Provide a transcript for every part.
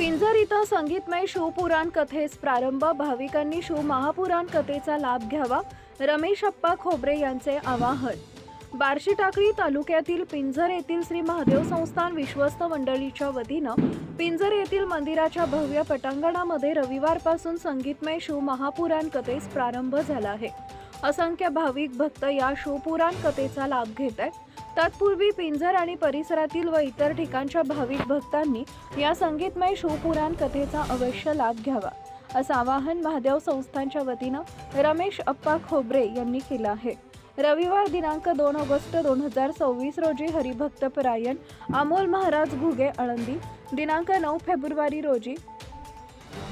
पिंजर इथं संगीतमय शिवपुराण कथेस प्रारंभ. भाविकांनी शिव महापुराण कथेचा लाभ घ्यावा. रमेश अप्पा खोबरे यांचे आवाहन. बार्शी टाकळी तालुक्यातील पिंजर येथील श्री महादेव संस्थान विश्वस्त मंडळीच्या वतीनं पिंजर येथील मंदिराच्या भव्य पटांगणामध्ये रविवारपासून संगीतमय शिव महापुराण कथेस प्रारंभ झाला आहे. असंख्य भाविक भक्त या शिवपुराण कथेचा लाभ घेत आहेत. तत्पूर्वी पिंजर आणि परिसरातील व इतर ठिकाणच्या भाविक भक्तांनी या संगीतमय शिवपुराण कथेचा अवश्य लाभ घ्यावा असं आवाहन महादेव संस्थांच्या वतीनं रमेश अप्पा खोबरे यांनी केलं आहे. रविवार दिनांक दोन ऑगस्ट दोन हजार सव्वीस रोजी हरिभक्त परायण अमोल महाराज घुगे आळंदी दिनांक नऊ फेब्रुवारी रोजी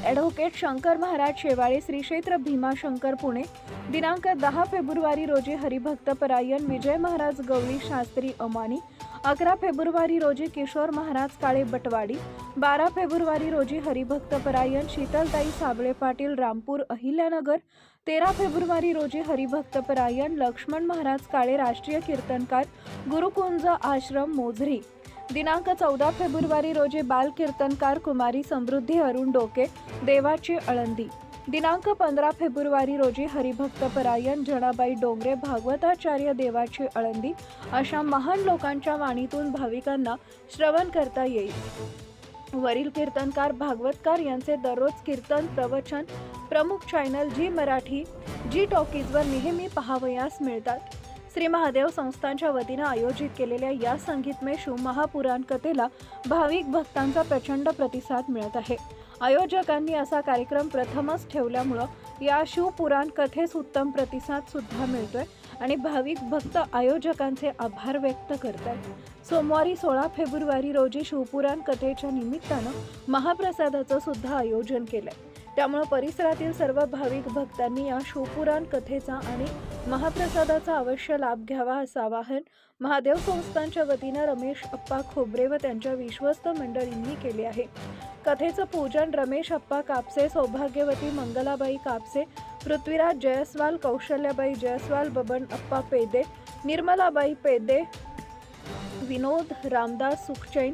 ॲडव्होकेट शंकर महाराज शेवाळे श्री क्षेत्र भीमाशंकर पुणे दिनांक दहा फेब्रुवारी रोजी हरिभक्त परायण विजय महाराज गवळी शास्त्री अमानी अकरा फेब्रुवारी रोजी किशोर महाराज काळे बटवाडी बारा फेब्रुवारी रोजी हरिभक्त परायण शीतलताई साबळे पाटील रामपूर अहिल्यानगर तेरा फेब्रुवारी रोजी हरिभक्त परायण लक्ष्मण महाराज काळे राष्ट्रीय कीर्तनकार गुरुकुंज आश्रम मोझरी. दिनांक चौदा फेब्रुवारी रोजी बाल कीर्तनकार कुमारी समृद्धी अरुण डोके देवाची अळंदी दिनांक पंधरा फेब्रुवारी रोजी हरिभक्त परायण जनाबाई डोंगरे भागवताचार्य देवाची अळंदी अशा महान लोकांच्या वाणीतून भाविकांना श्रवण करता येईल. वरील कीर्तनकार भागवतकार यांचे दररोज कीर्तन प्रवचन प्रमुख चॅनल जी मराठी जी टॉकीजवर नेहमी पाहावयास मिळतात. श्री महादेव संस्थांच्या वतीनं आयोजित केलेल्या या संगीतमय शिवमहापुराण कथेला भाविक भक्तांचा प्रचंड प्रतिसाद मिळत आहे. आयोजकांनी असा कार्यक्रम प्रथमच ठेवल्यामुळं या शिवपुराण कथेस उत्तम प्रतिसाद सुद्धा मिळतोय आणि भाविक भक्त आयोजकांचे आभार व्यक्त करत आहेत सोमवारी सोळा फेब्रुवारी रोजी शिवपुराण कथेच्या निमित्तानं महाप्रसादाचं सुद्धा आयोजन आहे त्यामुळं परिसरातील सर्व भाविक भक्तांनी या शिवपुराण कथेचा आणि महाप्रसादाचा अवश्य लाभ घ्यावा असं आवाहन महादेव संस्थांच्या वतीनं रमेश अप्पा खोबरे व त्यांच्या विश्वस्त मंडळींनी केले आहे. कथेचं पूजन रमेश अप्पा कापसे सौभाग्यवती मंगलाबाई कापसे पृथ्वीराज जयस्वाल कौशल्याबाई जयस्वाल बबन अप्पा पेदे निर्मलाबाई पेदे विनोद रामदास सुखचैन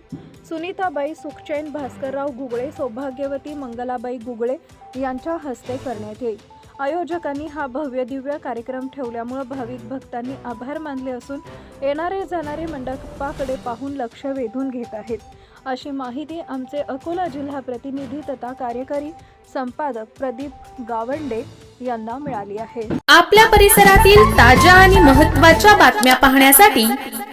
सुनीताबाई सुखचैन भास्करराव गुगळे सौभाग्यवती मंगलाबाई गुगळे यांच्या हस्ते करण्यात येईल. आयोजकांनी हा भव्य दिव्य कार्यक्रम ठेवल्यामुळं भाविक भक्तांनी आभार मानले असून येणारे जाणारे मंडपाकडे पाहून लक्ष वेधून घेत आहेत. अशी माहिती आमचे अकोला जिल्हा प्रतिनिधी तथा कार्यकारी संपादक प्रदीप गावंडे यांना मिळाली आहे. आपल्या परिसरातील ताज्या आणि महत्त्वाच्या बातम्या पाहण्यासाठी